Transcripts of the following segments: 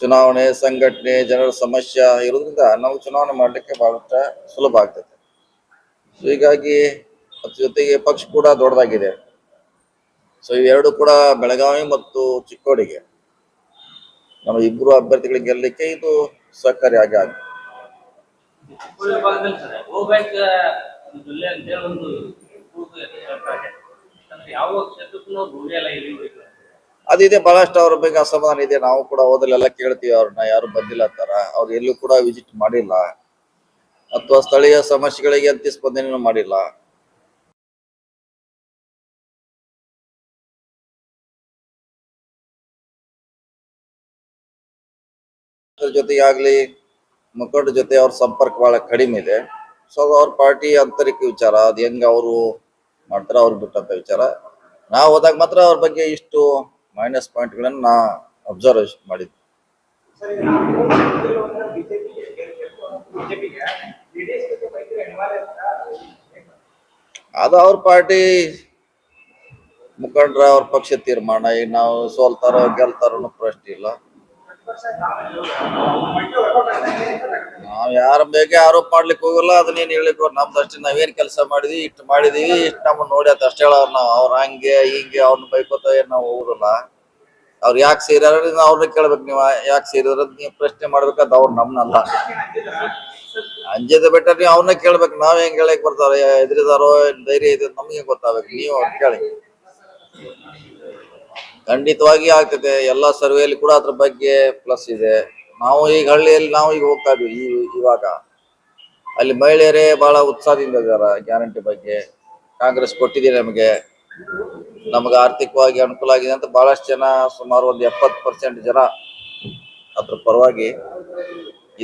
ಚುನಾವಣೆ, ಸಂಘಟನೆ, ಜನರ ಸಮಸ್ಯೆ ಇರೋದ್ರಿಂದ ನಾವು ಚುನಾವಣೆ ಮಾಡಲಿಕ್ಕೆ ಬಹಳಷ್ಟ ಸುಲಭ ಆಗ್ತದೆ. ಸೊ ಹೀಗಾಗಿ ಅದ್ರ ಜೊತೆಗೆ ಪಕ್ಷ ಕೂಡ ದೊಡ್ಡದಾಗಿದೆ. ಸೊ ಇವೆರಡು ಕೂಡ ಬೆಳಗಾವಿ ಮತ್ತು ಚಿಕ್ಕೋಡಿಗೆ. ನಮ್ಮ ಇಬ್ಬರು ಅಭ್ಯರ್ಥಿಗಳಿಗೆ ಗೆಲ್ಲಲಿಕ್ಕೆ ಇದು ಸಹಕಾರಿಯಾಗಿ ಆಗಿ ಉಳ್ದ ಓ ಬ್ಯಾಂಕ್ ಒಂದು ಜಿಲ್ಲೆ ಅಂತೇಳಿ ಒಂದು ಕೂಗು ಹೇಳ್ತಾರೆ. ಅಂದ್ರೆ ಯಾವ ಕ್ಷೇತ್ರಕ್ಕೂ ಅದಿದೆ, ಬಹಳಷ್ಟು ಅವ್ರ ಬಗ್ಗೆ ಅಸಮಾಧಾನ ಇದೆ. ನಾವು ಕೂಡ ಹೋದಲ್ಲೆಲ್ಲ ಕೇಳ್ತೀವಿ, ಅವ್ರನ್ನ ಯಾರು ಬಂದಿಲ್ಲ ತರ ಅವ್ರು ಎಲ್ಲೂ ಕೂಡ ವಿಸಿಟ್ ಮಾಡಿಲ್ಲ. ಅಥವಾ ಸ್ಥಳೀಯ ಸಮಸ್ಯೆಗಳಿಗೆ ಅಂತಿ ಸ್ಪಂದನೆಯನ್ನು ಮಾಡಿಲ್ಲ. ಜೊತೆಗಾಗ್ಲಿ ಮುಖಂಡ ಜೊತೆ ಅವ್ರ ಸಂಪರ್ಕ ಬಹಳ ಕಡಿಮೆ ಇದೆ. ಸೊ ಅವ್ರ ಪಾರ್ಟಿ ಆಂತರಿಕ ವಿಚಾರ, ಅದ್ ಹೆಂಗ ಅವರು ಮಾಡ್ತಾರ ಅವ್ರು ಬಿಟ್ಟಂತ ವಿಚಾರ. ನಾವು ಹೋದಾಗ ಮಾತ್ರ ಅವ್ರ ಬಗ್ಗೆ ಇಷ್ಟು ಮೈನಸ್ ಪಾಯಿಂಟ್ಗಳನ್ನು ನಾ ಅಬ್ಸರ್ವ್ ಅಂತ ಅದು ಅವ್ರ ಪಾರ್ಟಿ. ಮುಖಂಡರ ಅವ್ರ ಪಕ್ಷ ತೀರ್ಮಾನ ಈಗ ನಾವು ಸೋಲ್ತಾರೋ ಗೆಲ್ತಾರೋ ಪ್ರಶ್ನೆ ಇಲ್ಲ. ನಾವ್ ಯಾರ ಬೇಕ ಆರೋಪ ಮಾಡ್ಲಿಕ್ಕೆ ಹೋಗಲ್ಲ ಅದನ್ನೇನ್ ಹೇಳಿಕ್ ನಮ್ದ ಅಷ್ಟೇ ನಾವೇನ್ ಕೆಲಸ ಮಾಡಿದ್ವಿ, ಇಷ್ಟು ಮಾಡಿದೀವಿ, ಇಷ್ಟು ನಮ್ಮ ನೋಡಿ ಅದ್ ಅಷ್ಟೇ ಹೇಳೋರ್ ನಾವು. ಅವ್ರ ಹಂಗೆ, ಹಿಂಗೆ ಅವ್ರನ್ನ ಬೈಕೋತ ಏನ್ ನಾವ್ ಹೋಗುದಿಲ್ಲ. ಅವ್ರ ಯಾಕೆ ಸೇರ್ಯಾರ ಅವ್ರನ್ನ ಕೇಳ್ಬೇಕು ನೀವು. ಯಾಕೆ ಸೇರಿದ್ರ ನೀವ್ ಪ್ರಶ್ನೆ ಮಾಡ್ಬೇಕಾದ್ ಅವ್ರು ನಮ್ನಲ್ಲ. ಅಂಜದ ಬೆಟ್ಟ ನೀವು ಅವ್ರನ್ನ ಕೇಳ್ಬೇಕು, ನಾವ್ ಹೆಂಗ್ ಹೇಳಕ್ ಬರ್ತಾರ ಎದ್ರಿದಾರೋ ಧೈರ್ಯ ಇದೆ ನಮ್ಗೆ ಗೊತ್ತಾಗ್ಬೇಕು. ನೀವು ಕೇಳಿ. ಖಂಡಿತವಾಗಿ ಆಗ್ತದೆ. ಎಲ್ಲ ಸರ್ವೆಯಲ್ಲಿ ಕೂಡ ಅದ್ರ ಬಗ್ಗೆ ಪ್ಲಸ್ ಇದೆ. ನಾವು ಈಗ ಹಳ್ಳಿಯಲ್ಲಿ ನಾವು ಈಗ ಹೋಗ್ತಾ ಇದ್ವಿ ಇವಾಗ. ಅಲ್ಲಿ ಮಹಿಳೆಯರೇ ಬಹಳ ಉತ್ಸಾಹದಿಂದ ಇದಾರ ಗ್ಯಾರಂಟಿ ಬಗ್ಗೆ. ಕಾಂಗ್ರೆಸ್ ಕೊಟ್ಟಿದೆ ನಮಗೆ. ನಮಗೆ ಆರ್ಥಿಕವಾಗಿ ಅನುಕೂಲ ಆಗಿದೆ ಅಂತ ಬಹಳಷ್ಟು ಜನ, ಸುಮಾರು ಒಂದು ಎಪ್ಪತ್ತು ಪರ್ಸೆಂಟ್ ಜನ ಅದ್ರ ಪರವಾಗಿ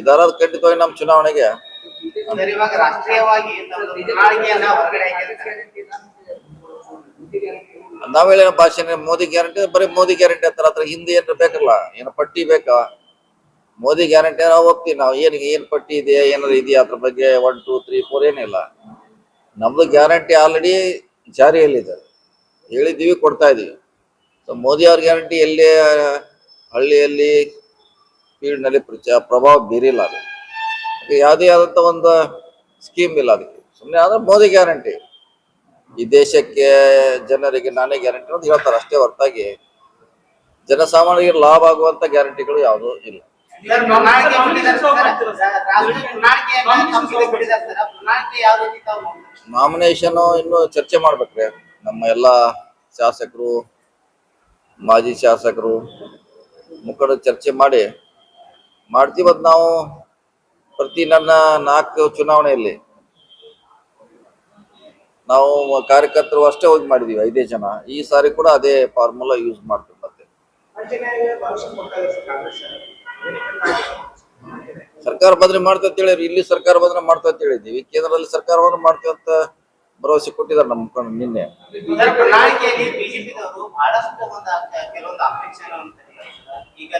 ಇದಾರ. ಖಂಡಿತವಾಗಿ ನಮ್ಮ ಚುನಾವಣೆಗೆ. ರಾಷ್ಟ್ರೀಯವಾಗಿ ನಮ್ದು ಭಾಷೆನೇ ಹೊರಗಡೆ ಹಾಕಿರ್ತಾರೆ ನಾವ್ ಹೇಳಿದ ಭಾಷೆನೆ ಮೋದಿ ಗ್ಯಾರಂಟಿ ಬರೀ ಮೋದಿ ಗ್ಯಾರಂಟಿ ಅದ್ರ ಹಿಂದಿ ಏನಾರ ಬೇಕಲ್ಲ? ಏನು ಪಟ್ಟಿ ಬೇಕಾ? ಮೋದಿ ಗ್ಯಾರಂಟಿ ನಾವು ಹೋಗ್ತೀವಿ, ನಾವು ಏನಿಗೆ ಏನ್ ಪಟ್ಟಿ ಇದೆ, ಏನಾರ ಇದೆಯಾ? ಅದ್ರ ಬಗ್ಗೆ ಒನ್ ಟೂ ತ್ರೀ ಫೋರ್ ಏನಿಲ್ಲ. ನಮ್ದು ಗ್ಯಾರಂಟಿ ಆಲ್ರೆಡಿ ಜಾರಿಯಲ್ಲಿದೆ. ಹೇಳಿದ್ದೀವಿ, ಕೊಡ್ತಾ ಇದೀವಿ. ಸೊ ಮೋದಿ ಅವ್ರ ಗ್ಯಾರಂಟಿ ಎಲ್ಲಿ, ಹಳ್ಳಿಯಲ್ಲಿ ಫೀಲ್ಡ್ನಲ್ಲಿ ಪ್ರಚ, ಪ್ರಭಾವ ಬೀರಿಲ್ಲ ಅದು. ಯಾವುದೇ ಆದಂಥ ಒಂದು ಸ್ಕೀಮ್ ಇಲ್ಲ ಅದಕ್ಕೆ. ಸುಮ್ಮನೆ ಆದ್ರೆ ಮೋದಿ ಗ್ಯಾರಂಟಿ. ಈ ದೇಶಕ್ಕೆ ಜನರಿಗೆ ನಾನೇ ಗ್ಯಾರಂಟಿ ಅಂತ ಹೇಳ್ತಾರೆ ಅಷ್ಟೇ ಹೊರತಾಗಿ. ಜನಸಾಮಾನ್ಯರಿಗೆ ಲಾಭ ಆಗುವಂತ ಗ್ಯಾರಂಟಿಗಳು ಯಾವುದೂ ಇಲ್ಲ. ನಾಮಿನೇಷನ್ ಇನ್ನು ಚರ್ಚೆ ಮಾಡ್ಬೇಕ್ರಿ. ನಮ್ಮ ಎಲ್ಲ ಶಾಸಕರು, ಮಾಜಿ ಶಾಸಕರು ಮುಖಂಡ ಚರ್ಚೆ ಮಾಡಿ, ಮಾಡ್ತೀವಿ. ಅದ್ ನಾವು ಪ್ರತಿ ನನ್ನ ನಾಲ್ಕು ಚುನಾವಣೆಯಲ್ಲಿ ನಾವು ಕಾರ್ಯಕರ್ತರು ಅಷ್ಟೇ ಹೋಗಿ ಮಾಡಿದೀವಿ, ಐದೇ ಜನ. ಈ ಸಾರಿ ಕೂಡ ಅದೇ ಫಾರ್ಮುಲಾ ಯೂಸ್ ಮಾಡ್ತೀವಿ ಮತ್ತೆ. ಸರ್ಕಾರ ಬದ್ರೆ ಮಾಡ್ತಾ ಅಂತ ಹೇಳಿರಿ ಇಲ್ಲಿ ಸರ್ಕಾರ ಬದ್ರೆ ಮಾಡ್ತಾ ಅಂತ ಹೇಳಿದೀವಿ ಕೇಂದ್ರದಲ್ಲಿ ಸರ್ಕಾರ ಬಂದ್ರೆ ಮಾಡ್ತೇವೆ ಅಂತ ಭರವಸೆ ಕೊಟ್ಟಿದ್ದಾರೆ ನಮ್ಮ ಮುಖಂಡ ನಿನ್ನೆ. ಈಗ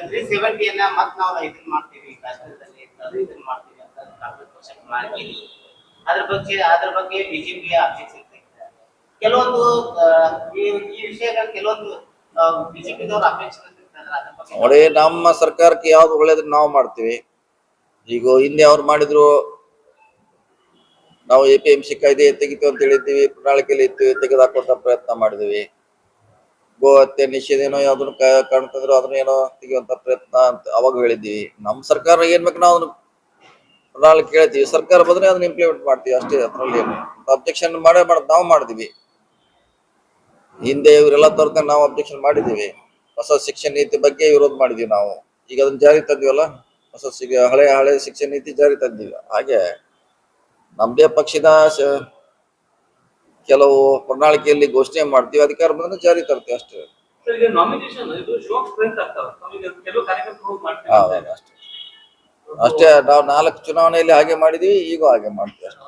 ಅದ್ರ ಬಗ್ಗೆ ಅದ್ರ ಬಗ್ಗೆ ಬಿಜೆಪಿ ಅಪೇಕ್ಷೆ ಕೆಲವೊಂದು ಈ ಈ ವಿಷಯಗಳು ಕೆಲವೊಂದು ಬಿಜೆಪಿದವರು ಅಪೇಕ್ಷೆ ನೋಡಿ, ನಮ್ಮ ಸರ್ಕಾರಕ್ಕೆ ಯಾವ್ದು ಒಳ್ಳೇದನ್ನ ನಾವು ಮಾಡ್ತೀವಿ. ಈಗ ಹಿಂದೆ ಅವ್ರು ಮಾಡಿದ್ರು, ನಾವು ಎ ಪಿ ಎಂ ಸಿ ಕಾಯ್ದೆ ತೆಗಿತೀವಿ ಅಂತ ಹೇಳಿದ್ದೀವಿ ಪ್ರಣಾಳಿಕೆಯಲ್ಲಿ ಇತ್ತು ತೆಗೆದಾಕುವಂತ ಪ್ರಯತ್ನ ಮಾಡಿದ್ವಿ ಗೋ ಹತ್ಯೆ, ನಿಷೇಧ ಏನೋ ಯಾವ್ದನ್ನು ಕಾಣ್ತಿದ್ರು ಅದನ್ನ ಏನೋ ತೆಗೆಯುವಂತ ಪ್ರಯತ್ನ ಅಂತ ಅವಾಗ ಹೇಳಿದ್ದೀವಿ. ನಮ್ಮ ಸರ್ಕಾರ ಏನ್ ಬೇಕು ನಾವು ಅದನ್ನ ಪ್ರಣಾಳಿಕೆ ಕೇಳ್ತೀವಿ ಸರ್ಕಾರ ಬಂದ್ರೆ ಅದನ್ನ ಇಂಪ್ಲಿಮೆಂಟ್ ಮಾಡ್ತೀವಿ ಅಷ್ಟೇ ಅದ್ರಲ್ಲಿ ಅಬ್ಜೆಕ್ಷನ್ ಮಾಡೇ ಮಾಡ್ ನಾವು ಮಾಡಿದೀವಿ. ಹಿಂದೆ ಇವರೆಲ್ಲ ತರ್ಕ ನಾವು ಅಬ್ಜೆಕ್ಷನ್ ಮಾಡಿದೀವಿ. ಹೊಸ ಶಿಕ್ಷಣ ನೀತಿ ಬಗ್ಗೆ ವಿರೋಧ ಮಾಡಿದೀವಿ ನಾವು. ಈಗ ಅದನ್ನ ಜಾರಿ ತಂದಿವಲ್ಲ ಹೊಸ ಹಳೆ ಹಳೆ ಶಿಕ್ಷಣ ನೀತಿ ಜಾರಿ ತಂದಿವಿ. ಹಾಗೆ ನಮ್ದೇ ಪಕ್ಷದ ಕೆಲವು ಪ್ರಣಾಳಿಕೆಯಲ್ಲಿ ಘೋಷಣೆ ಮಾಡ್ತೀವಿ ಅಧಿಕಾರ ಬಂದ್ರೆ ಜಾರಿ ತರ್ತೀವಿ ಅಷ್ಟೇ. ಅಷ್ಟೇ. ಅಷ್ಟೇ, ನಾವು ನಾಲ್ಕು ಚುನಾವಣೆಯಲ್ಲಿ ಹಾಗೆ ಮಾಡಿದೀವಿ, ಈಗ ಹಾಗೆ ಮಾಡ್ತೀವಿ ಅಷ್ಟೇ.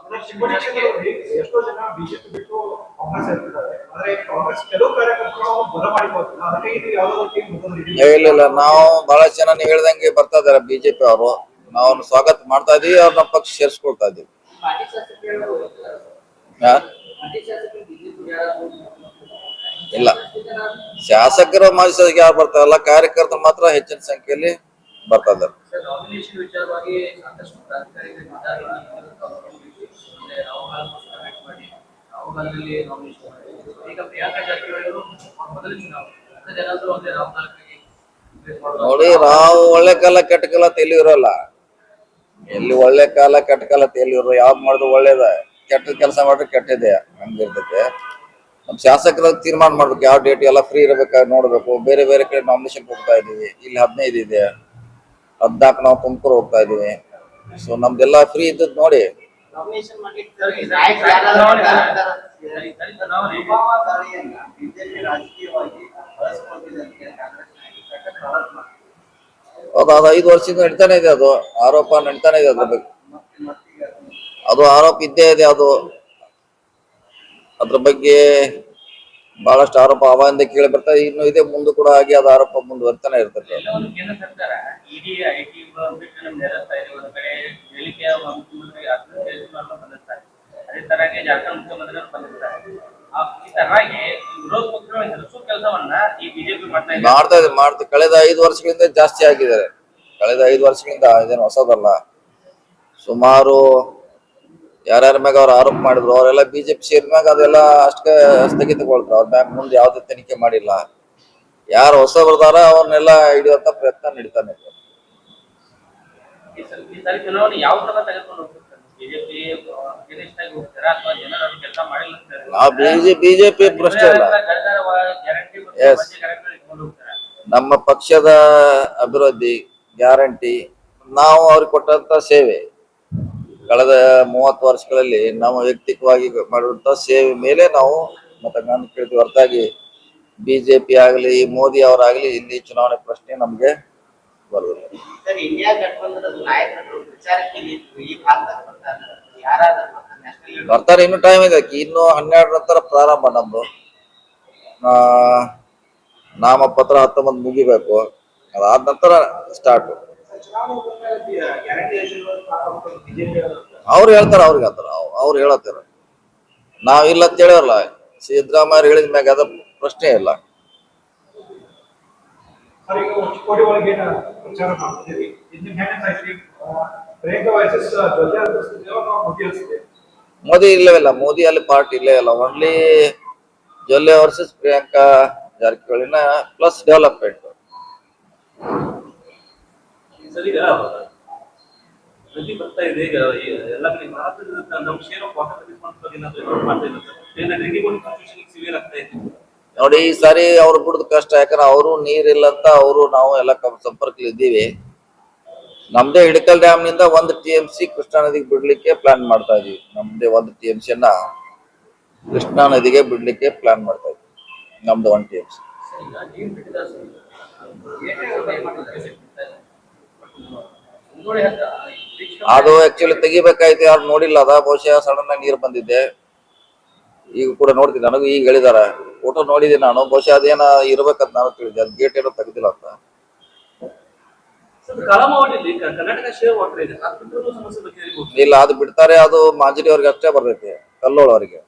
ಇಲ್ಲ ಇಲ್ಲ, ನಾವು ಬಹಳಷ್ಟು ಜನ ನೀವು ಹೇಳ್ದಂಗೆ ಬರ್ತಾ ಇದಾರೆ ಬಿಜೆಪಿ ಅವರು. ನಾವು ಸ್ವಾಗತ ಮಾಡ್ತಾ ಇದೀವಿ, ಅವ್ರನ್ನ ಪಕ್ಷ ಸೇರಿಸ್ಕೊಳ್ತಾ ಇದೀವಿ? ಇಲ್ಲ. ಶಾಸಕರು ಮಾಜಿ ಸದಸ್ಯ ಯಾರು ಬರ್ತಾರಲ್ಲ, ಕಾರ್ಯಕರ್ತರು ಮಾತ್ರ ಹೆಚ್ಚಿನ ಸಂಖ್ಯೆಯಲ್ಲಿ ಬರ್ತಾ ಇದ್ದಾರೆ ನೋಡಿ ನಾವು ಒಳ್ಳೆ ಕಾಲ ಕೆಟ್ಟ ಕಾಲ ತೆಲಿರಲ್ಲ ಎಲ್ಲಿ ಇರೋಲ್ಲ ಎಲ್ಲಿ ಒಳ್ಳೆ ಕಾಲ ಕೆಟ್ಟ ಕಾಲ ಇರೋ ಯಾವ್ದು ಮಾಡಿದ್ರು ಒಳ್ಳೇದ. ಕೆಟ್ಟ ಕೆಲಸ ಮಾಡಿದ್ರೆ ಕೆಟ್ಟಿದೆ ಹಂಗಿರ್ತೈತೆ. ನಮ್ಮ ಶಾಸಕರ ತೀರ್ಮಾನ ಮಾಡ್ಬೇಕು ಯಾವ ಡೇಟ್ ಎಲ್ಲ ಫ್ರೀ ಇರಬೇಕು ನೋಡ್ಬೇಕು. ಬೇರೆ ಬೇರೆ ಕಡೆ ನಾಮಿನೇಷನ್ ಕೊಡ್ತಾ ಇದೀವಿ. ಇಲ್ಲಿ ಹದಿನೈದು ಇದೆ. ಹದ್ನಾಲ್ಕು ನಾವು ತುಮಕೂರು ಹೋಗ್ತಾ ಇದೀವಿ ಸೊ ನಮ್ದೆಲ್ಲ ಫ್ರೀ ಇದ್ದದ್ ನೋಡಿ. ಹೌದು, ಅದು ಐದು ವರ್ಷದಿಂದ ನಡೀತಾನೆ ಇದೆ ಅದು. ಆರೋಪ ನಡೀತಾನೆ ಇದೆ ಅದ್ರ ಬಗ್ಗೆ. ಅದು ಆರೋಪ ಇದ್ದೇ ಇದೆ ಅದು. ಅದ್ರ ಬಗ್ಗೆ ಬಹಳಷ್ಟು ಆರೋಪ ಅವಾಗಿಂದ ಕೇಳಿ ಬರ್ತಾ ಇನ್ನು ಇದೆ ಮುಂದೆ ಕೂಡ ಆಗಿ ಅದು ಆರೋಪ ಮುಂದುವರ್ತಾನೆ ಇರ್ತದೆ. ಮಾಡ್ತಾ ಇದೆ. ಮಾಡ್ತಾ ಕಳೆದ ಐದು ವರ್ಷಗಳಿಂದ ಜಾಸ್ತಿ ಆಗಿದ್ದಾರೆ. ಕಳೆದ ಐದು ವರ್ಷಗಳಿಂದ ಇದೇನು ಹೊಸದಲ್ಲ. ಸುಮಾರು ಯಾರ್ಯಾರ ಮ್ಯಾಗ ಅವ್ರು ಆರೋಪ ಮಾಡಿದ್ರು ಅವರೆಲ್ಲ ಬಿಜೆಪಿ ಸೇರಿದ ಮ್ಯಾಗ ಅದೆಲ್ಲ ಅಷ್ಟಕ್ಕೆ ಸ್ಥಗಿತಗೊಳ್ತಾರೆ. ಅವ್ರ ಬ್ಯಾಂಕ್ ಮುಂದೆ ಯಾವ್ದೇ ತನಿಖೆ ಮಾಡಿಲ್ಲ. ಯಾರು ಹೊಸ ಬರ್ದಾರ ಅವ್ರನ್ನೆಲ್ಲ ಹಿಡಿಯುವಂತ ಪ್ರಯತ್ನ ನಡೀತಾನೆ ಬಿಜೆಪಿ ಬಿಜೆಪಿ ಪ್ರಶ್ನೆ ಇಲ್ಲ. ನಮ್ಮ ಪಕ್ಷದ ಅಭಿವೃದ್ಧಿ ಗ್ಯಾರಂಟಿ ನಾವು ಅವ್ರಿಗೆ ಕೊಟ್ಟಂತ ಸೇವೆ. ಕಳೆದ ಮೂವತ್ತು ವರ್ಷಗಳಲ್ಲಿ ನಾವು ವ್ಯಕ್ತಿಕವಾಗಿ ಮಾಡಿರುವಂತ ಸೇವೆ ಮೇಲೆ ನಾವು ಮತಗಳನ್ನು ಕೇಳ್ತೀವಿ ಹೊರತಾಗಿ ಬಿಜೆಪಿ ಆಗಲಿ ಮೋದಿ ಅವರಾಗಲಿ ಇಲ್ಲಿ ಚುನಾವಣೆ ಪ್ರಶ್ನೆ ನಮಗೆ ಬರುದಿಲ್ಲ ಬರ್ತಾರೆ ಇನ್ನು ಟೈಮ್ ಇದೆ. ಇನ್ನು ಹನ್ನೆರಡರ ನಂತರ ಪ್ರಾರಂಭ ನಮ್ದು. ನಾಮಪತ್ರ ಹತ್ತೊಂಬತ್ತು ಮುಗಿಬೇಕು. ಅದಾದ ನಂತರ ಸ್ಟಾರ್ಟ್ ಅವ್ರು ಹೇಳ್ತಾರ ಅವ್ರಿಗೆ ಹೇಳ್ತಾರ ಅವ್ರು ಹೇಳತ್ತಾರ. ನಾವ್ ಇಲ್ಲ ಅಂತ ಹೇಳಲ್ಲ. ಸಿದ್ದರಾಮಯ್ಯ ಹೇಳಿದ ಮ್ಯಾಗ ಅದ ಪ್ರಶ್ನೆ ಇಲ್ಲ. ಮೋದಿ ಇಲ್ಲೇ ಇಲ್ಲ. ಮೋದಿ ಅಲ್ಲಿ ಪಾರ್ಟಿ ಇಲ್ಲೇ ಇಲ್ಲ. ಓನ್ಲಿ ಜೊಲ್ಲೆ ವರ್ಸಸ್ ಪ್ರಿಯಾಂಕಾ ಜಾರಕಿಹೊಳಿನ ಪ್ಲಸ್ ಡೆವಲಪ್ಮೆಂಟ್ ಪ್ರತಿ ಬರ್ತಾ ಇದೆ ಈಗ ಎಲ್ಲ ಕಡೆ ನಮ್ಮ ಶೇರ್ ಆಫ್ ವಾಟರ್ ಡಿಸ್ಕೌಂಟ್ ಏನಾದ್ರು effort ಮಾಡ್ತಾ ಇಲ್ಲ ಡ್ರಿಂಕಿಂಗ್ ವಾಟರ್ ಸಿಚುವೇಶನ್ ಸಿವಿಯರ್ ಆಗ್ತಾ ಇದೆ? ನೋಡಿ ಈ ಸಾರಿ ಅವ್ರು ಬಿಡುದು ಕಷ್ಟ ಯಾಕಂದ್ರೆ ಅವರು ನೀರಿಲ್ಲ ಅಂತ ಅವರು ನಾವು ಎಲ್ಲ ಸಂಪರ್ಕ ಸಂಪರ್ಕದಲ್ಲಿ ಇದ್ದೀವಿ. ನಮ್ದೇ ಹಿಡಕಲ್ ಡ್ಯಾಮ್ನಿಂದ ಒಂದು ಟಿ ಎಂ ಸಿ ಕೃಷ್ಣಾ ನದಿಗೆ ಬಿಡ್ಲಿಕ್ಕೆ ಪ್ಲಾನ್ ಮಾಡ್ತಾ ಇದೀವಿ ನಮ್ದೇ ಒಂದು ಟಿ ಎಂ ಸಿಯನ್ನ ಕೃಷ್ಣಾ ನದಿಗೆ ಬಿಡ್ಲಿಕ್ಕೆ ಪ್ಲಾನ್ ಮಾಡ್ತಾ ಇದೀವಿ ನಮ್ದು ಒಂದ್ ಟಿ ಎಂ ಸಿ ಈಗ ನೀರು ಬಿಟ್ಟಿದ್ದಾರೆ ಸರ್. ಏಟೇ ಉಪಾಯ ಮಾಡಿದ್ದಾರೆ. ನೋಡಿ ಅಂತ ವೀಕ್ಷಕ- ಅದು ಆಕ್ಚುಲಿ ತೆಗಿಬೇಕಾಯ್ತು ಯಾರು ನೋಡಿಲ್ಲ. ಅದ ಬಹುಶಃ ಸಡನ್ ಆಗಿ ನೀರು ಬಂದಿದ್ದೆ. ಈಗ ಕೂಡ ನೋಡ್ತೀನಿ. ನನಗೂ ಈಗ ಹೇಳಿದಾರ. ಫೋಟೋ ನೋಡಿದ್ದೀನಿ ನಾನು. ಬಹುಶಃ ಅದೇನ ಇರ್ಬೇಕಂತ ನಾನು ತಿಳಿದೆ ಅದು ಗೇಟ್ ಏನೋ ತೆಗ್ದಿಲ್ಲ ಅಂತ. ಇಲ್ಲ ಅದು ಬಿಡ್ತಾರೆ. ಅದು ಮಾಂಜರಿ ಅವ್ರಿಗೆ ಅಷ್ಟೇ ಬರ್ತೈತಿ. ಕಲ್ಲೋಳ ಅವರಿಗೆ.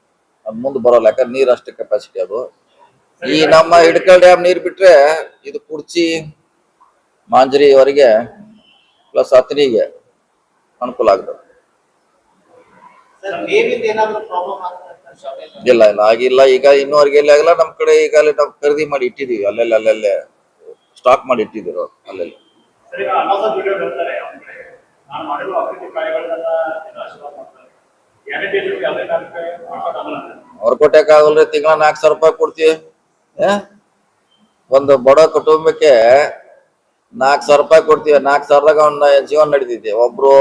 ಅದು ಮುಂದೆ ಬರೋಲ್ಲ. ಯಾಕಂದ್ರೆ ನೀರ್ ಅಷ್ಟೇ ಕೆಪಾಸಿಟಿ ಅದು. ಈ ನಮ್ಮ ಹಿಡ್ಕಲ್ ಡ್ಯಾಮ್ ನೀರ್ ಬಿಟ್ರೆ ಇದು ಕುರ್ಚಿ ಮಾಂಜರಿ ಅವರಿಗೆ ಪ್ಲಸ್ ಹತ್ತನಿಗೆ ಅನುಕೂಲ ಆಗ್ತದೆ. ಇಲ್ಲ ಇಲ್ಲ ಆಗಿಲ್ಲ. ಈಗ ಇನ್ನೂವರೆಗೆ ಎಲ್ಲಿ ಆಗಲ್ಲ. ನಮ್ ಕಡೆ ಈಗ ಅಲ್ಲಿ ನಾವು ಖರೀದಿ ಮಾಡಿ ಇಟ್ಟಿದೀವಿ ಅಲ್ಲೆಲ್ಲ ಅಲ್ಲೆಲ್ಲೇ ಸ್ಟಾಕ್ ಮಾಡಿ ಇಟ್ಟಿದ್ದೀರೋ ಅಲ್ಲೆಲ್ಲ. ಅವ್ರ ಕೊಟ್ಟಕ್ಕೆ ಆಗಲ್ರಿ. ತಿಂಗಳ ನಾಲ್ಕು ಸಾವಿರ ರೂಪಾಯಿ ಕೊಡ್ತೀವಿ? ಒಂದು ಬಡ ಕುಟುಂಬಕ್ಕೆ ನಾಲ್ಕು ಸಾವಿರ ರೂಪಾಯಿ ಕೊಡ್ತೀವಿ. ನಾಲ್ಕು ಸಾವಿರದಾಗ ಅವ್ನ ಜೀವನ ನಡೀತೈತಿ. ಒಬ್ರು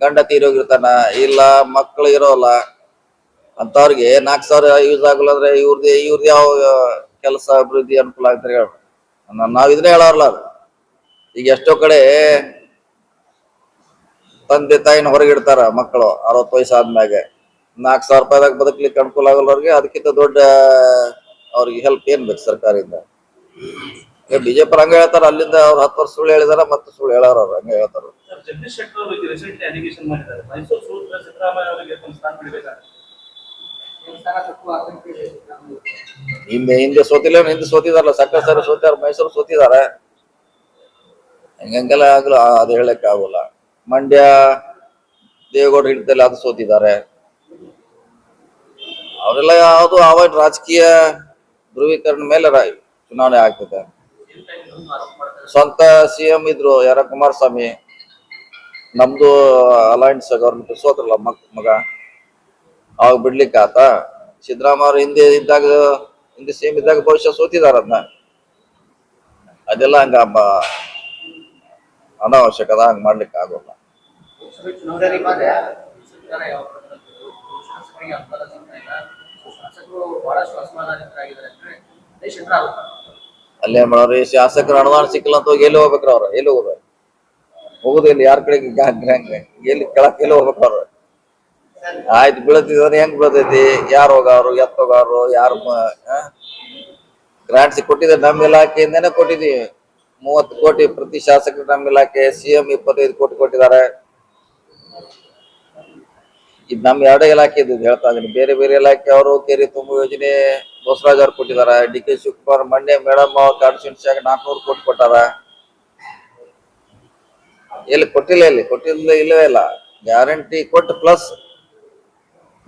ಗಂಡ ತೀರೋಗಿರ್ತಾನ ಇಲ್ಲ ಮಕ್ಕಳು ಇರೋಲ್ಲ ಅಂತವ್ರಿಗೆ ನಾಲ್ಕು ಸಾವಿರ ಯೂಸ್ ಆಗಲ್ಲ ಅಂದ್ರೆ ಇವ್ರದ್ದು ಇವ್ರದ್ದು ಯಾವ ಕೆಲಸ, ಅಭಿವೃದ್ಧಿ ಅನುಕೂಲ ಆಗ್ತಾರೆ ಹೇಳ ನಾವ್ ಇದ್ರೆ ಹೇಳೋರ್ಲ ಅದು. ಈಗ ಎಷ್ಟೋ ಕಡೆ ತಂದೆ ತಾಯಿನ ಹೊರಗಿಡ್ತಾರ ಮಕ್ಕಳು, ಅರವತ್ತು ವಯಸ್ಸು ಆದ್ಮ್ಯಾಗೆ. ನಾಲ್ಕು ಸಾವಿರ ರೂಪಾಯಿದಾಗ ಬದುಕ್ಲಿಕ್ಕೆ ಅನುಕೂಲ ಆಗಲ್ಲವ್ರಿಗೆ ಅದಕ್ಕಿಂತ ದೊಡ್ಡ ಅವ್ರಿಗೆ ಹೆಲ್ಪ್ ಏನ್ ಬೇಕು ಸರ್ಕಾರದಿಂದ? ಬಿಜೆಪಿ ಹಂಗ ಹೇಳ್ತಾರ ಅಲ್ಲಿಂದ ಅವ್ರು ಹತ್ತು ವರ್ಷ ಸುಳ್ಳು ಹೇಳಿದಾರ ಮತ್ತೆ ಸುಳ್ಳು ಹೇಳಾರ ಅವ್ರು ಹಂಗ ಹೇಳ್ತಾರ. ಸರ್ ಜಗದೀಶ್ ಶೆಟ್ಟರ್ ಅವರಿಗೆ ರೀಸೆಂಟ್ಲಿ ಅಲಿಗೇಷನ್ ಮಾಡಿದ್ದಾರೆ. ಮೈಸೂರು ಸೂತ್ರ ಸಿದ್ದರಾಮಯ್ಯ ಅವರಿಗೆ ಒಂದು ಸ್ಥಾನ ಬಿಡಬೇಕಾಗುತ್ತೆ ಹಿಂದೆ ಹಿಂದೆ ಸೋತಿಲ್ಲ ಹಿಂದೆ ಸೋತಿದಾರಲ್ಲ ಸಕ್ಕರೆ ಸರ್ ಸೋತಿದಾರ ಮೈಸೂರು ಸೋತಿದಾರ. ಹೆಂಗೆಲ್ಲ ಆಗಲ್ಲ ಅದು ಹೇಳಕ್ ಆಗೋಲ್ಲ. ಮಂಡ್ಯ ದೇವೇಗೌಡ ಹಿಡಿತಲ್ಲ ಅದು ಸೋತಿದ್ದಾರೆ. ಅವರೆಲ್ಲ ಯಾವುದು ಅವಾಯ್ಡ್ ರಾಜಕೀಯ ಧ್ರುವೀಕರಣ ಮೇಲೆ ಚುನಾವಣೆ ಆಗ್ತದೆ ಸ್ವಂತ ಸಿ ಎಂ ಇದ್ರು ಯಾರ ಕುಮಾರಸ್ವಾಮಿ ನಮ್ದು ಅಲೈನ್ಸ್ ಗೌರ್ಮೆಂಟ್ ಸೋತ್ರಲ್ಲ ಮಗ ಮಗ. ಅವಾಗ ಬಿಡ್ಲಿಕ್ಕೆ ಆತ. ಸಿದ್ದರಾಮಯ್ಯ ಹಿಂದೆ ಇದ್ದಾಗ, ಹಿಂದೆ ಸಿ ಎಂ ಇದ್ದಾಗ ಬಹುಶಃ ಸೋತಿದಾರ ಅದನ್ನ ಅದೆಲ್ಲ ಹಂಗ ಅನಾವಶ್ಯಕದ ಹಂಗ ಮಾಡ್ಲಿಕ್ಕೆ ಆಗೋಲ್ಲ ಅಂದ್ರೆ ದೇಶ ಎದುರು ಆಗುತ್ತೆ ಅಲ್ಲೇ ಮಾಡೋರು ಶಾಸಕರು ಅನುದಾನ ಸಿಕ್ಕಿಲ್ಲ ಅಂತ ಹೋಗಿ ಎಲ್ಲಿ ಹೋಗ್ಬೇಕ್ರ ಅವ್ರು? ಎಲ್ಲಿ ಹೋಗೋದು? ಹೋಗುದು ಯಾರ ಕಡೆ ಎಲ್ಲಿ ಕೆಳಕ್ ಎಲ್ಲಿ ಹೋಗ್ಬೇಕ್ರ ಅವ್ರು? ಆಯ್ತು ಬೀಳತಿದ್ರೆ ಹೆಂಗ್ ಬೀಳತೈತಿ? ಯಾರು ಹೋಗಾರು ಎತ್ತ ಹೋಗಾರು, ಯಾರು ಗ್ರಾಂಟ್ಸ್ ಕೊಟ್ಟಿದ್ರೆ ನಮ್ಮ ಇಲಾಖೆಯಿಂದನೇ ಕೊಟ್ಟಿದೀವಿ ಮೂವತ್ತು ಕೋಟಿ ಪ್ರತಿ ಶಾಸಕರು ನಮ್ಮ ಇಲಾಖೆ ಸಿಎಂ ಇಪ್ಪತ್ತೈದು ಕೋಟಿ ಕೊಟ್ಟಿದ್ದಾರೆ. ಇದು ನಮ್ಮ ಎರಡೇ ಇಲಾಖೆ ಇದು ಹೇಳ್ತಾ ಇದೀನಿ ಬೇರೆ ಬೇರೆ ಇಲಾಖೆ ಅವರು ಕೆರೆ ತುಂಬ ಯೋಜನೆ ಬಸವರಾಜ್ ಅವ್ರು ಕೊಟ್ಟಿದ್ದಾರೆ D K Shivakumar Mandya madam ಅವ್ರ ಕಾನ್ಸ್ಟಿಟ್ಯೂನ್ಸಿಯಾಗ ನಾಲ್ಕುನೂರು ಕೋಟಿ ಕೊಟ್ಟಾರ. ಎಲ್ಲಿ ಕೊಟ್ಟಿಲ್ಲ ಇಲ್ಲಿ ಕೊಟ್ಟಿಲ್ಲ ಇಲ್ಲವೇ ಇಲ್ಲ. ಗ್ಯಾರಂಟಿ ಕೊಟ್ಟು ಪ್ಲಸ್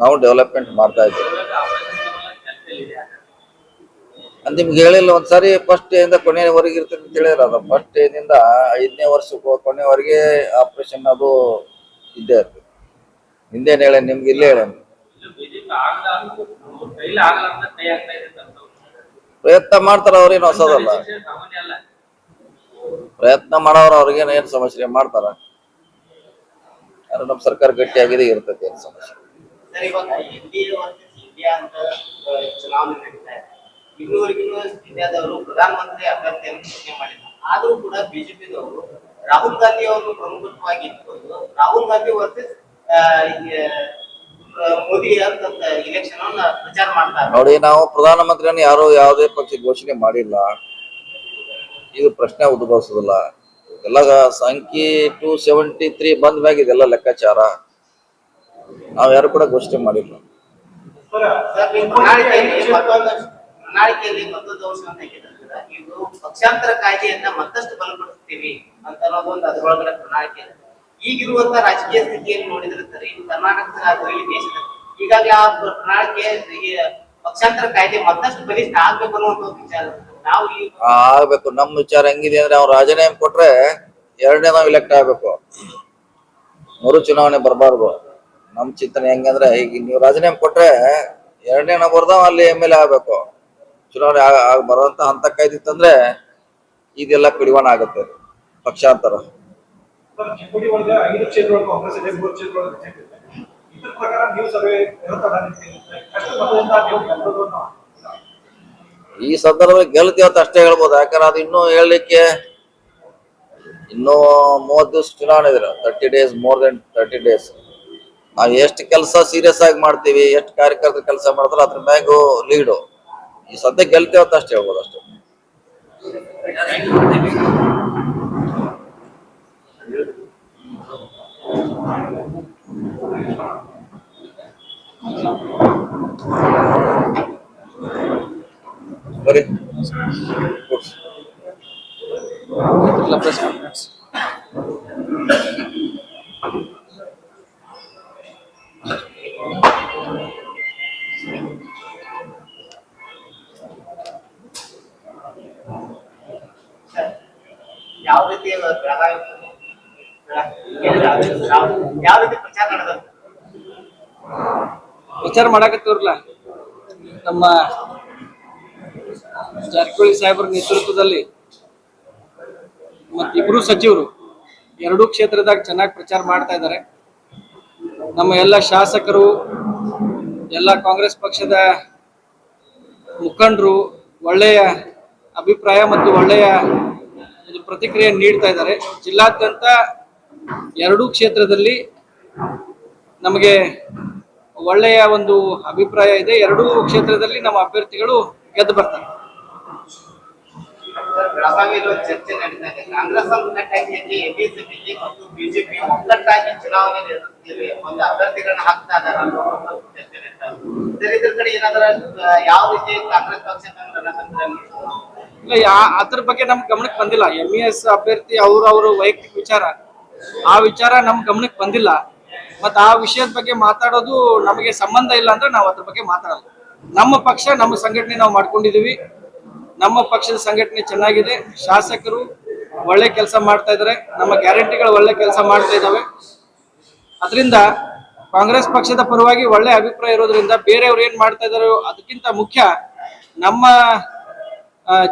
ನಾವು ಡೆವಲಪ್ಮೆಂಟ್ ಮಾಡ್ತಾ ಇದ್ದೀವಿ. ನಿಮ್ಗೆ ಹೇಳಿಲ್ಲ, ಒಂದ್ಸಾರಿ ಫಸ್ಟ್ ಇಂದ ಕೊನೆಯವರೆಗೆ ಇರ್ತದೆ ಅಂತ ಹೇಳಿದ್ರ ಅದು ಫಸ್ಟ್ ಇಂದ ಐದನೇ ವರ್ಷಕ್ಕೆ ಕೊನೆವರೆಗೆ ಆಪರೇಷನ್ ಅದು ಇದ್ದೇ ಇರ್ತದೆ. ಹಿಂದೇನು ಹೇಳ, ನಿಮ್ಗೆ ಇಲ್ಲೇ ಹೇಳ. ಪ್ರಯತ್ನ ಮಾಡ್ತಾರ ಅವ್ರೇನು ಹೊಸದಲ್ಲ. ಪ್ರಯತ್ನ ಮಾಡೋರು ಅವ್ರಿಗೇನು ಏನ್ ಸಮಸ್ಯೆ ಮಾಡ್ತಾರ? ನಮ್ ನಮ್ಮ ಸರ್ಕಾರ ಗಟ್ಟಿಯಾಗಿದೆ ಇರ್ತೈತಿ ಏನ್ ಸಮಸ್ಯೆ? ಇಂಡಿಯಾದವರು ಪ್ರಧಾನಮಂತ್ರಿ ಅಭ್ಯರ್ಥಿಯನ್ನು ಘೋಷಣೆ ಮಾಡಿಲ್ಲ. ಆದ್ರೂ ಕೂಡ ಬಿಜೆಪಿದವರು ರಾಹುಲ್ ಗಾಂಧಿ ಅವರನ್ನು ಪ್ರಮುಖವಾಗಿ ಇಟ್ಕೊಂಡು ರಾಹುಲ್ ಗಾಂಧಿ ವರ್ಸಸ್ ನೋಡಿ ನಾವು ಪ್ರಧಾನಮಂತ್ರಿಯನ್ನು ಯಾರು ಯಾವುದೇ ಪಕ್ಷ ಘೋಷಣೆ ಮಾಡಿಲ್ಲ. ಇದು ಪ್ರಶ್ನೆ ಉದ್ಭವಿಸೋದಿಲ್ಲ ಎಲ್ಲ ಸಂಖ್ಯೆ ಟು ಸೆವೆಂಟಿ ತ್ರೀ ಬಂದ ಮ್ಯಾಗ ಇದೆಲ್ಲ ಲೆಕ್ಕಾಚಾರ. ನಾವ್ ಯಾರು ಕೂಡ ಘೋಷಣೆ ಮಾಡಿಲ್ಲ. ಪ್ರಣಾಳಿಕೆಯಲ್ಲಿ ಮತ್ತೊಂದು ಅಂಶ ಇದು ಪಕ್ಷಾಂತರ ಕಾಯ್ದೆಯನ್ನ ಮತ್ತಷ್ಟು ಬಲಪಡಿಸ್ತೀವಿ ಅಂತ ಅನ್ನೋದೊಂದು ಅದರೊಳಗಡೆ ಪ್ರಣಾಳಿಕೆ ಇದೆ ಈಗಿರುವಂತ ರಾಜಕೀಯ ಸ್ಥಿತಿಯಲ್ಲಿ ನೋಡಿದ್ರೆ ಸರಿ, ಕರ್ನಾಟಕದ ಅದರಲ್ಲಿ ದೇಶದ ಈಗಾಗಲೇ ಆ ಪ್ರಣಾಳಿಕೆ ಪಕ್ಷಾಂತರ ಕಾಯ್ದೆ ಮತ್ತಷ್ಟು ಬಲಿಷ್ಠ ಆಗ್ಬೇಕು ಅನ್ನುವಂತ ವಿಚಾರ. ನಾವು ಆಗ್ಬೇಕು. ನಮ್ಮ ವಿಚಾರ ಹೆಂಗಿದೆ ಅಂದ್ರೆ ಅವ್ರು ರಾಜೀನಾಮೆ ಕೊಟ್ರೆ ಎರಡನೇ ನಾವು ಇಲೆಕ್ಟ್ ಆಗ್ಬೇಕು. ಮರು ಚುನಾವಣೆ ಬರಬಾರ್ದು. ನಮ್ ಚಿಂತನೆ ಹೆಂಗಂದ್ರೆ ಈಗ ನೀವು ರಾಜೀನಾಮೆ ಕೊಟ್ರೆ ಎರಡನೇ ನಾವು ಬರ್ದಾವ, ಅಲ್ಲಿ ಎಂ ಎಲ್ ಎ ಆಗ್ಬೇಕು. ಚುನಾವಣೆ ಬರೋಂತ ಹಂತ ಕಾಯ್ದಿತ್ತಂದ್ರೆ ಇದೆಲ್ಲ ಕಡಿವಾಣ ಆಗುತ್ತೆ ಪಕ್ಷಾಂತರ. ಚಿಕ್ಕೋಡಿ ಒಳಗೆ ಐದು ಕ್ಷೇತ್ರಗಳು ಕಾಂಗ್ರೆಸ್ ಇದೆ ಮೂರು ಕ್ಷೇತ್ರಗಳು ಬಿಜೆಪಿ ಇದೆ. ಇದ್ರ ಪ್ರಕಾರ ನೀವು ಸಭೆ ಈ ಸಂದರ್ಭದಲ್ಲಿ ಗೆಲ್ತೀವಿ ಅಂತ ಅಷ್ಟೇ ಹೇಳ್ಬೋದು. ಯಾಕಂದ್ರೆ ಅದು ಇನ್ನೂ ಹೇಳಲಿಕ್ಕೆ ಇನ್ನೂ ಮೂವತ್ತು ದಿವಸ ಚುನಾವಣೆ ಇದೆ. Thirty days more than thirty days ನಾವು ಎಷ್ಟು ಕೆಲಸ ಸೀರಿಯಸ್ ಆಗಿ ಮಾಡ್ತೀವಿ ಎಷ್ಟು ಕಾರ್ಯಕರ್ತರ ಕೆಲಸ ಮಾಡ್ತಾರೆ ಅದ್ರ ಮ್ಯಾಗು ಲೀಡು ಈ ಸದ್ಯ ಗೆಲ್ತೀವಿ ಅಂತ ಅಷ್ಟೇ ಹೇಳ್ಬೋದು ಅಷ್ಟೇ. ಬರೀ ಕೂರ್ಸು. ಯಾವ ರೀತಿ ಬೆಳಗಾವಿ ಯಾವ- ಯಾವ ರೀತಿ ಪ್ರಚಾರ ನಡೆದ ವಿಚಾರ ಮಾಡಾಕತ್ತವ್ರಲ್ಲ? ನಮ್ಮ ಜಾರಕಿಹೊಳಿ ಸಾಹೇಬರ ನೇತೃತ್ವದಲ್ಲಿ ಮತ್ತಿಬ್ರು ಸಚಿವರು, ಎರಡೂ ಕ್ಷೇತ್ರದಾಗ ಚೆನ್ನಾಗಿ ಪ್ರಚಾರ ಮಾಡ್ತಾ ಇದ್ದಾರೆ ನಮ್ಮ ಎಲ್ಲ ಶಾಸಕರು, ಎಲ್ಲ ಕಾಂಗ್ರೆಸ್ ಪಕ್ಷದ ಮುಖಂಡರು ಒಳ್ಳೆಯ ಅಭಿಪ್ರಾಯ ಮತ್ತು ಒಳ್ಳೆಯ ಒಂದು ಪ್ರತಿಕ್ರಿಯೆ ನೀಡ್ತಾ ಇದ್ದಾರೆ ಜಿಲ್ಲಾದ್ಯಂತ ಎರಡೂ ಕ್ಷೇತ್ರದಲ್ಲಿ ನಮಗೆ ಒಳ್ಳೆಯ ಒಂದು ಅಭಿಪ್ರಾಯ ಇದೆ. ಎರಡೂ ಕ್ಷೇತ್ರದಲ್ಲಿ ನಮ್ಮ ಅಭ್ಯರ್ಥಿಗಳು ಗೆದ್ದು ಬರ್ತಾರೆ. ಚರ್ಚೆ ನಡೀತಾ ಇದೆ. ಕಾಂಗ್ರೆಸ್ ಒಗ್ಗಟ್ಟಾಗಿ ಎಬಿಸಿಪಿ ಮತ್ತು ಬಿಜೆಪಿ ಒಗ್ಗಟ್ಟಾಗಿ ಚುನಾವಣೆ ನಡೆಸುತ್ತೀವಿ ಒಂದು ಅಭ್ಯರ್ಥಿಗಳನ್ನ ಹಾಕ್ತಾ ಇದ್ದಾರೆ. ಒಂದು ಚರ್ಚೆ ನಡೀತಾ ಇದೆ. ಸರ್ ಇದ್ರ ಕಡೆ ಏನಾದ್ರ ಯಾವ ರೀತಿ ಕಾಂಗ್ರೆಸ್ ಪಕ್ಷ ಇಲ್ಲ ಯಾ- ಅದ್ರ ಬಗ್ಗೆ ನಮ್ ಗಮನಕ್ಕೆ ಬಂದಿಲ್ಲ. ಎಂ ಎಸ್ ಅಭ್ಯರ್ಥಿ ಅವ್ರ ಅವ್ರ ವೈಯಕ್ತಿಕ ವಿಚಾರ. ಆ ವಿಚಾರ ನಮ್ ಗಮನಕ್ಕೆ ಬಂದಿಲ್ಲ. ಮತ್ತ ಆ ವಿಷಯದ ಬಗ್ಗೆ ಮಾತಾಡೋದು ನಮಗೆ ಸಂಬಂಧ ಇಲ್ಲ ಅಂದ್ರೆ ನಾವು ಅದ್ರ ಬಗ್ಗೆ ಮಾತಾಡಲ್ಲ. ನಮ್ಮ ಪಕ್ಷ, ನಮ್ಮ ಸಂಘಟನೆ ನಾವು ಮಾಡ್ಕೊಂಡಿದೀವಿ. ನಮ್ಮ ಪಕ್ಷದ ಸಂಘಟನೆ ಚೆನ್ನಾಗಿದೆ. ಶಾಸಕರು ಒಳ್ಳೆ ಕೆಲಸ ಮಾಡ್ತಾ ಇದಾರೆ. ನಮ್ಮ ಗ್ಯಾರಂಟಿಗಳು ಒಳ್ಳೆ ಕೆಲಸ ಮಾಡ್ತಾ ಇದಾವೆ. ಅದರಿಂದ ಕಾಂಗ್ರೆಸ್ ಪಕ್ಷದ ಪರವಾಗಿ ಒಳ್ಳೆ ಅಭಿಪ್ರಾಯ ಇರೋದ್ರಿಂದ ಬೇರೆಯವ್ರು ಏನ್ ಮಾಡ್ತಾ ಇದಾರೋ ಅದಕ್ಕಿಂತ ಮುಖ್ಯ ನಮ್ಮ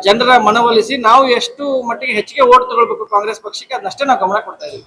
ಜನರ ಮನವೊಲಿಸಿ ನಾವು ಎಷ್ಟು ಮಟ್ಟಿಗೆ ಹೆಚ್ಚಿಗೆ ಓಟ್ ತಗೊಳ್ಬೇಕು ಕಾಂಗ್ರೆಸ್ ಪಕ್ಷಕ್ಕೆ, ಅದನ್ನಷ್ಟೇ ನಾವು ಗಮನ ಕೊಡ್ತಾ ಇದೀವಿ.